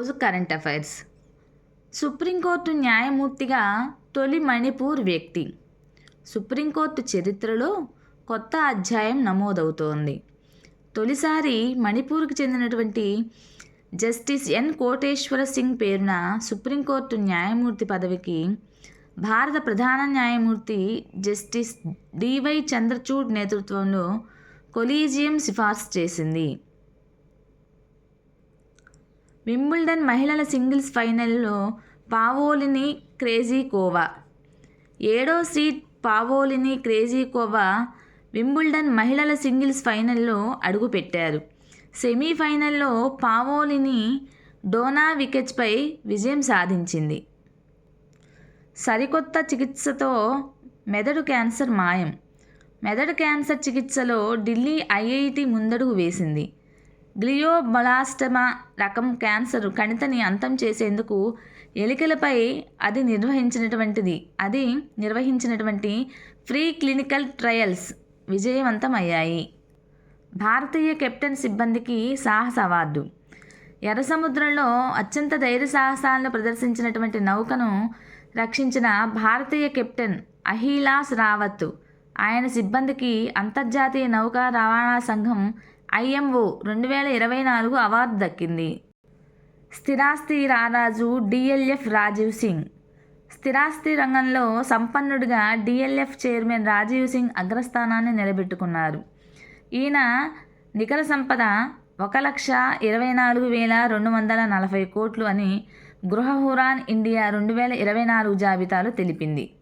రోజు current affairs. Supreme court న్యాయమూర్తిగా తొలి మణిపూర్ వ్యక్తి. సుప్రీంకోర్టు చరిత్రలో కొత్త అధ్యాయం నమోదవుతోంది. తొలిసారి మణిపూర్కి చెందినటువంటి జస్టిస్ ఎన్ కోటేశ్వర సింగ్ పేరున సుప్రీంకోర్టు న్యాయమూర్తి పదవికి భారత ప్రధాన న్యాయమూర్తి జస్టిస్ డివై చంద్రచూడ్ నేతృత్వంలో కొలీజియం సిఫార్సు చేసింది. వింబుల్డన్ మహిళల సింగిల్స్ ఫైనల్లో పావోలిని క్రేజీకోవా. ఏడో సీడ్ పావోలిని క్రేజీకోవా వింబుల్డన్ మహిళల సింగిల్స్ ఫైనల్లో అడుగుపెట్టారు. సెమీఫైనల్లో పావోలిని డోనా వికెట్పై విజయం సాధించింది. సరికొత్త చికిత్సతో మెదడు క్యాన్సర్ మాయం. మెదడు క్యాన్సర్ చికిత్సలో ఢిల్లీ ఐఐటి ముందడుగు వేసింది. గ్లియోబలాస్టమా రకం క్యాన్సర్ కణితని అంతం చేసేందుకు ఎలికలపై అది నిర్వహించినటువంటిది. అది నిర్వహించినటువంటి ఫ్రీ క్లినికల్ ట్రయల్స్ విజయవంతమయ్యాయి. భారతీయ కెప్టెన్ సిబ్బందికి సాహస అవార్డు. ఎర్ర సముద్రంలో అత్యంత ధైర్య సాహసాలను ప్రదర్శించినటువంటి నౌకను రక్షించిన భారతీయ కెప్టెన్ అహిలాస్ రావత్. ఆయన సిబ్బందికి అంతర్జాతీయ నౌకా రవాణా సంఘం ఐఎంఓ రెండు వేల ఇరవై నాలుగు అవార్డు దక్కింది. స్థిరాస్తి రారాజు డిఎల్ఎఫ్ రాజీవ్ సింగ్. స్థిరాస్తి రంగంలో సంపన్నుడిగా డిఎల్ఎఫ్ చైర్మన్ రాజీవ్ సింగ్ అగ్రస్థానాన్ని నిలబెట్టుకున్నారు. ఈయన నికర సంపద ఒక లక్ష ఇరవై నాలుగు వేల రెండు వందల నలభై కోట్లు అని గృహ హురాన్ ఇండియా రెండు వేల ఇరవై నాలుగు జాబితాలో తెలిపింది.